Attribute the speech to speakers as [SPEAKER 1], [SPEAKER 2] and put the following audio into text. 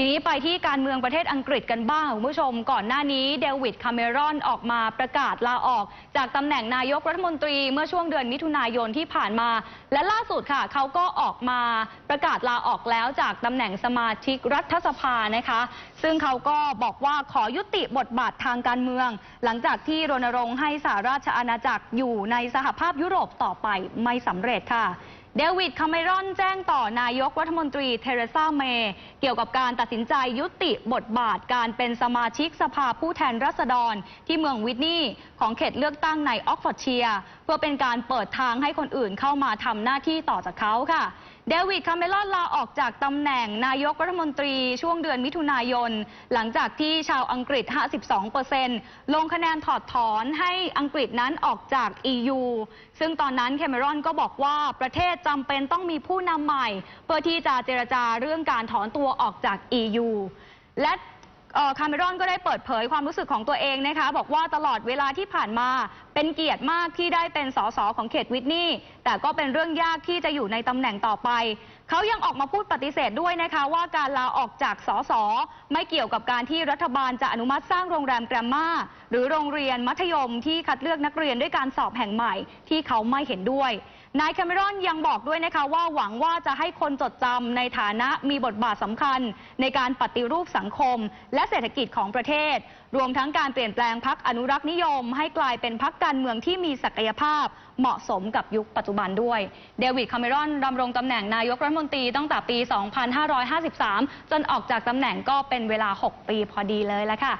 [SPEAKER 1] ทีนี้ไปที่การเมืองประเทศอังกฤษกันบ้างคุณผู้ชม ก่อนหน้านี้เดวิดคาเมรอนออกมาประกาศลาออก จากตำแหน่งนายกรัฐมนตรีเมื่อช่วงเดือนมิถุนายนที่ผ่านมา และล่าสุดค่ะ เขาก็ออกมาประกาศลาออกแล้วจากตำแหน่งสมาชิกรัฐสภานะคะ ซึ่งเขาก็บอกว่าขอยุติบทบาททางการเมือง หลังจากที่รณรงค์ให้สหราชอาณาจักรอยู่ในสหภาพยุโรปต่อไปไม่สำเร็จค่ะ เดวิดคาเมรอนแจ้งต่อนายกรัฐมนตรีเทเรซาเมย์เกี่ยวกับการตัดสินใจยุติบทบาทการเป็นสมาชิกสภาผู้แทนราษฎร ที่เมืองวิทนีย์ของเขตเลือกตั้งในออกฟอร์ดเชียร์เพื่อเป็นการเปิดทางให้คนอื่นเข้ามาทำหน้าที่ต่อจากเขาค่ะ เดวิดคาเมรอนลาออกจากตำแหน่งนายกรัฐมนตรีช่วงเดือนมิถุนายน หลังจากที่ชาวอังกฤษ 52%ลงคะแนนถอดถอนให้อังกฤษนั้นออกจาก EU ซึ่งตอนนั้นแคเมรอนก็บอกว่าประเทศจำเป็นต้องมีผู้นำใหม่ เพื่อที่จะเจรจาเรื่องการถอนตัวออกจาก EU และ คาเมรอนก็ได้เปิดเผยความรู้สึกของตัวเองนะคะ บอกว่าตลอดเวลาที่ผ่านมาเป็นเกียรติมากที่ได้เป็นสสของเขตวิทนีย์แต่ก็เป็นเรื่องยากที่จะอยู่ในตำแหน่งต่อไป เขายังออกมาพูดปฏิเสธด้วยนะคะ ว่าการลาออกจากสสไม่เกี่ยวกับการที่รัฐบาลจะอนุมัติสร้างโรงแรมแกรมมาหรือโรงเรียนมัธยมที่คัดเลือกนักเรียนด้วยการสอบแห่งใหม่ที่เขาไม่เห็นด้วย นายแคมเมรอนยังบอกด้วยนะคะว่าหวังว่าจะให้คนจดจำในฐานะมีบทบาทสำคัญ ในการปฏิรูปสังคม และเศรษฐกิจของประเทศ รวมทั้งการเปลี่ยนแปลงพักอนุรักษ์นิยม ให้กลายเป็นพักการเมืองที่มีศักยภาพ เหมาะสมกับยุคปัจจุบันด้วย เดวิดคาเมรอนดำรงตำแหน่งนายกรัฐมนตรีตั้งแต่ปี 2553 จนออกจากตำแหน่งก็เป็นเวลา 6 ปีพอดีเลยละค่ะ